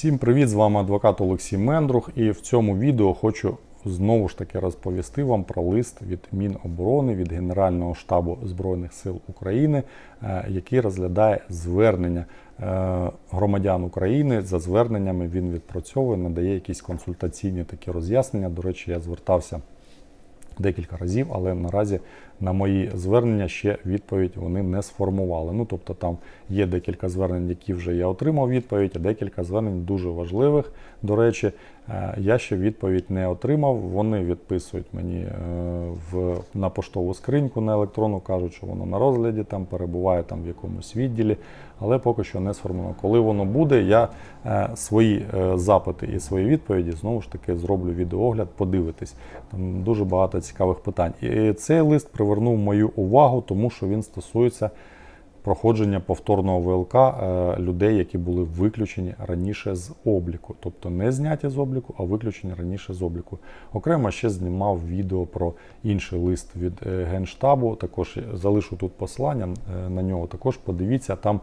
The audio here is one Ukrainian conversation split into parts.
Всім привіт! З вами адвокат Олексій Мендрух. І в цьому відео хочу знову ж таки розповісти вам про лист від Міноборони від Генерального штабу Збройних сил України, е, який розглядає звернення е, громадян України. За зверненнями він відпрацьовує, надає якісь консультаційні такі роз'яснення. До речі, я звертався декілька разів, але наразі на мої звернення ще відповідь вони не сформували. Ну тобто там є декілька звернень, які вже я отримав відповідь, а декілька звернень дуже важливих. До речі, е, я ще відповідь не отримав. Вони відписують мені е, в на поштову скриньку на електронну, кажуть, що воно на розгляді там перебуває там в якомусь відділі, але поки що не сформовано. Коли воно буде, я е, свої запити і свої відповіді знову ж таки зроблю відеогляд, подивитись. Там дуже багато цікавих питань. І цей лист привернув мою увагу, тому що він стосується проходження повторного ВЛК е, людей, які були виключені раніше з обліку, тобто не зняті з обліку, а виключені раніше з обліку. Окремо ще знімав відео про інший лист від е, Генштабу. Також залишу тут посилання е, на нього. Також подивіться там.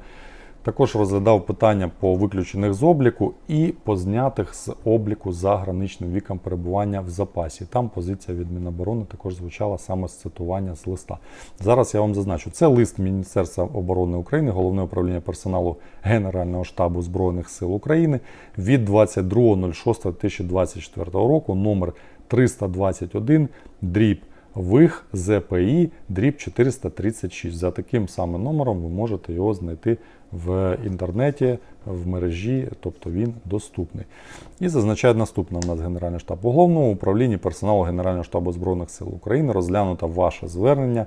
Також розглядав питання по виключених з обліку і по знятих з обліку за граничним віком перебування в запасі. Там позиція від Міноборони також звучала саме з цитування з листа. Зараз я вам зазначу, це лист Міністерства оборони України, головне управління персоналу Генерального штабу Збройних сил України від 22.06.2024 року, номер 321, дріб ВИХ ЗПІ дріб 436. За таким самим номером ви можете його знайти в інтернеті, в мережі, тобто він доступний. І зазначає наступне у нас Генеральний штаб. У головному управлінні персоналу Генерального штабу Збройних сил України розглянуто ваше звернення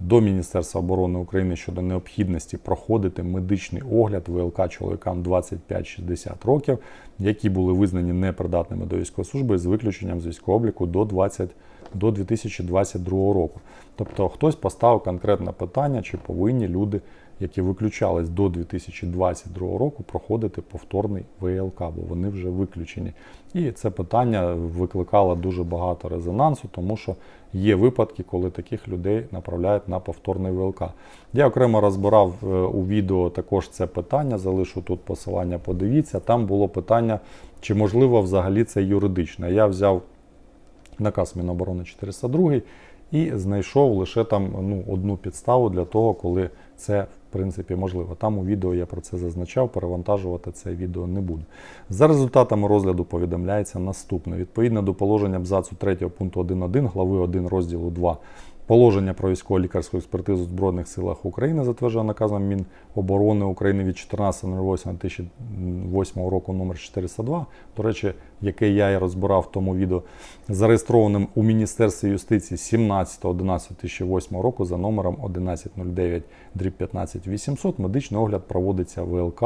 до Міністерства оборони України щодо необхідності проходити медичний огляд ВЛК чоловікам 25-60 років, які були визнані непридатними до військової служби з виключенням з військового обліку до 20 до 2022 року. Тобто хтось поставив конкретне питання, чи повинні люди, які виключались до 2022 року, проходити повторний ВЛК, бо вони вже виключені. І це питання викликало дуже багато резонансу, тому що є випадки, коли таких людей направляють на повторний ВЛК. Я окремо розбирав е, у відео також це питання, залишу тут посилання, подивіться. Там було питання, чи можливо взагалі це юридично. Я взяв наказ Міноборони 402 і знайшов лише там ну, одну підставу для того, коли це принципі можливо. Там у відео я про це зазначав, перевантажувати це відео не буду. За результатами розгляду повідомляється наступне. Відповідно до положення абзацу 3 пункту 1.1 глави 1 розділу 2 Положення про військово-лікарську експертизу в Збройних силах України затверджено наказом Міноборони України від 14.08.2008 року номер 402, до речі, яке я і розбирав в тому відео, зареєстрованим у Міністерстві юстиції 17.11.2008 року за номером 1109 15800 медичний огляд проводиться ВЛК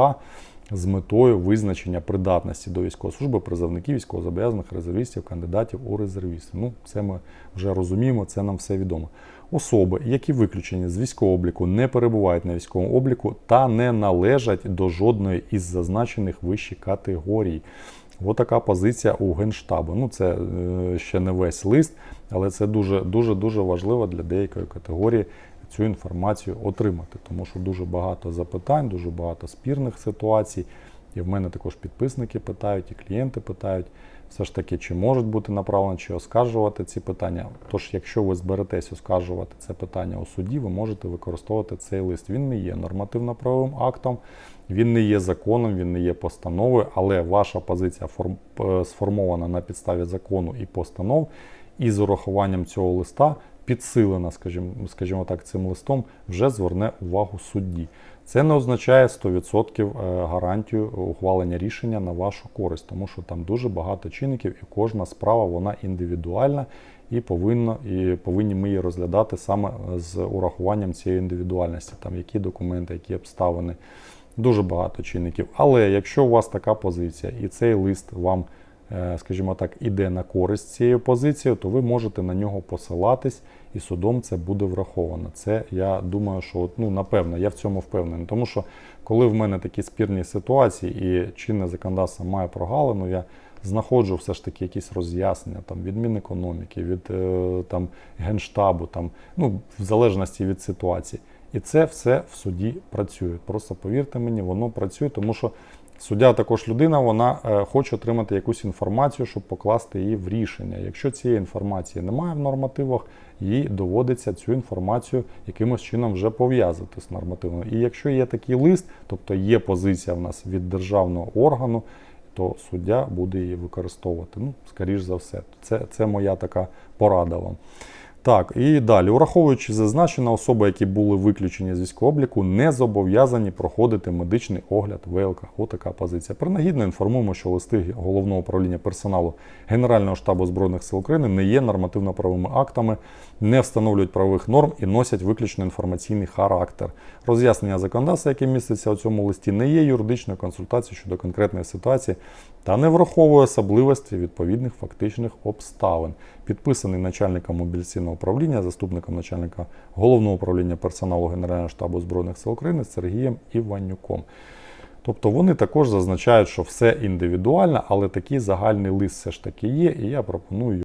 з метою визначення придатності до військової служби призовників військовозобов'язаних резервістів, кандидатів у резервісти. Ну, це ми вже розуміємо, це нам все відомо. Особи, які виключені з військового обліку, не перебувають на військовому обліку та не належать до жодної із зазначених вищих категорій. Ось така позиція у Генштабу. Ну, це е, ще не весь лист, але це дуже дуже дуже важливо для деякої категорії цю інформацію отримати, тому що дуже багато запитань, дуже багато спірних ситуацій. І в мене також підписники питають, і клієнти питають, все ж таки, чи можуть бути направлені, чи оскаржувати ці питання. Тож, якщо ви зберетесь оскаржувати це питання у суді, ви можете використовувати цей лист. Він не є нормативно-правовим актом, він не є законом, він не є постановою, але ваша позиція форм... е, сформована на підставі закону і постанов, і з урахуванням цього листа підсилена, скажімо, скажімо так, цим листом, вже зверне увагу судді. Це не означає 100% е, гарантію ухвалення рішення на вашу користь, тому що там дуже багато чинників, і кожна справа вона індивідуальна і повинно, і повинні ми її розглядати саме з урахуванням цієї індивідуальності, там які документи, які обставини. Дуже багато чинників. Але якщо у вас така позиція і цей лист вам Е, скажімо так, іде на користь цією позицією, то ви можете на нього посилатись, і судом це буде враховано. Це я думаю, що ну напевно, я в цьому впевнений. Тому що коли в мене такі спірні ситуації і чинне законодавство має прогалину, я знаходжу все ж таки якісь роз'яснення там від Мінекономіки, від е, там генштабу, там ну в залежності від ситуації. І це все в суді працює. Просто повірте мені, воно працює, тому що Суддя також людина, вона е, хоче отримати якусь інформацію, щоб покласти її в рішення. Якщо цієї інформації немає в нормативах, їй доводиться цю інформацію якимось чином вже пов'язати з нормативом. І якщо є такий лист, тобто є позиція в нас від державного органу, то суддя буде її використовувати. Ну, скоріш за все, це, це моя така порада вам. Так, і далі, враховуючи зазначено, особи, які були виключені з військового обліку, не зобов'язані проходити медичний огляд ВЛК. Отака позиція. Принагідно інформуємо, що листи головного управління персоналу Генерального штабу збройних сил України не є нормативно-правовими актами, не встановлюють правових норм і носять виключно інформаційний характер. Роз'яснення законодавства, яке міститься у цьому листі, не є юридичною консультацією щодо конкретної ситуації та не враховує особливості відповідних фактичних обставин. Підписаний начальником мобілізаційного управління, заступником начальника головного управління персоналу Генерального штабу збройних сил України Сергієм Іванюком. Тобто вони також зазначають, що все індивідуально, але такий загальний лист все ж таки є, і я пропоную